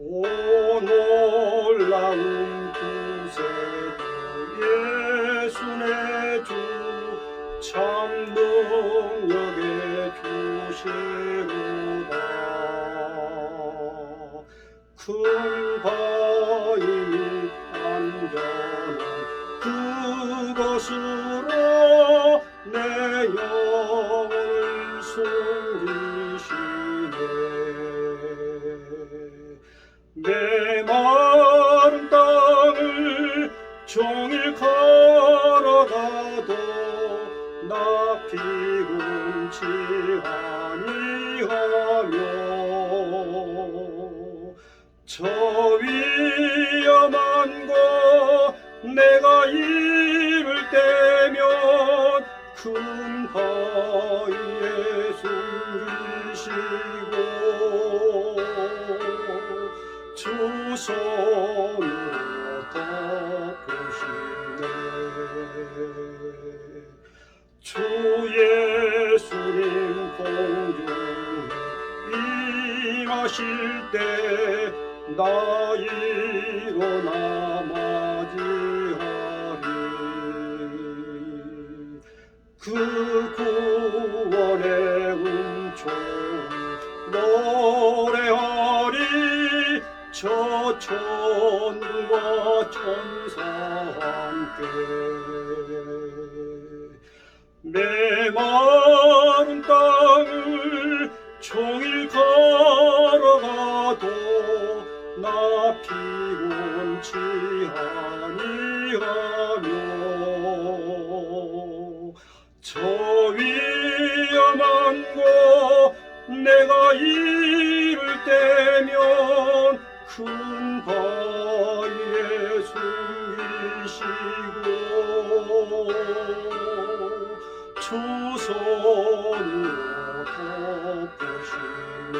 오 놀라운 구세주 예수네 주참 능력의 주시로다 큰 거인이 그것으로 내 영. 내 마른 땅을 종일 걸어가도 나 피곤치 아니하며 저 위험한 곳 내가 이를 때면 큰 바위에 숨기시고 손으로 덮으시네 주 예수님 공중에 임하실 때 나이로 나맞이하리 그 구원의 은총 노 천국과 천사 함께 내 마른 땅을 종일 걸어가도 나 피곤치 아니하며. 저 위험한 곳 내가 이를 때 숨기시고 주 손으로 덮으시네